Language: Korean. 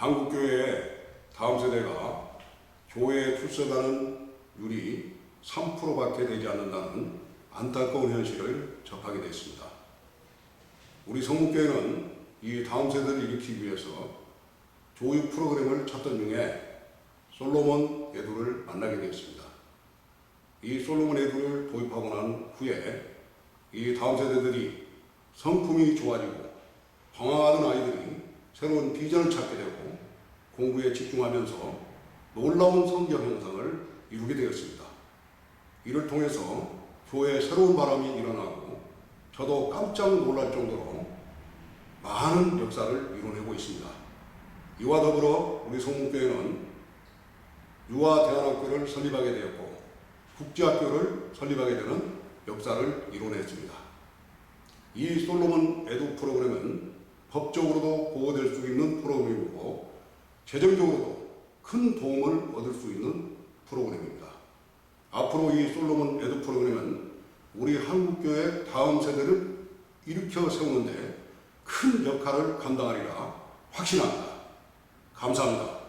한국교회의 다음 세대가 교회에 출석하는 율이 3%밖에 되지 않는다는 안타까운 현실을 접하게 됐습니다. 우리 성북교회는 이 다음 세대를 일으키기 위해서 교육 프로그램을 찾던 중에 솔로몬 에두를 만나게 되었습니다. 이 솔로몬 에두를 도입하고 난 후에 이 다음 세대들이 성품이 좋아지고 방황하던 아이들이 새로운 비전을 찾게 되고 공부에 집중하면서 놀라운 성적 형성을 이루게 되었습니다. 이를 통해서 교회에 새로운 바람이 일어나고 저도 깜짝 놀랄 정도로 많은 역사를 이뤄내고 있습니다. 이와 더불어 우리 성문교회는 유아 대안학교를 설립하게 되었고 국제학교를 설립하게 되는 역사를 이뤄냈습니다. 이 솔로몬 에두 프로그램은 법적으로도 보호될 수 있는 프로그램이고 재정적으로도 큰 도움을 얻을 수 있는 프로그램입니다. 앞으로 이 솔로몬 에두 프로그램은 우리 한국교회 다음 세대를 일으켜 세우는데 큰 역할을 감당하리라 확신합니다. 감사합니다.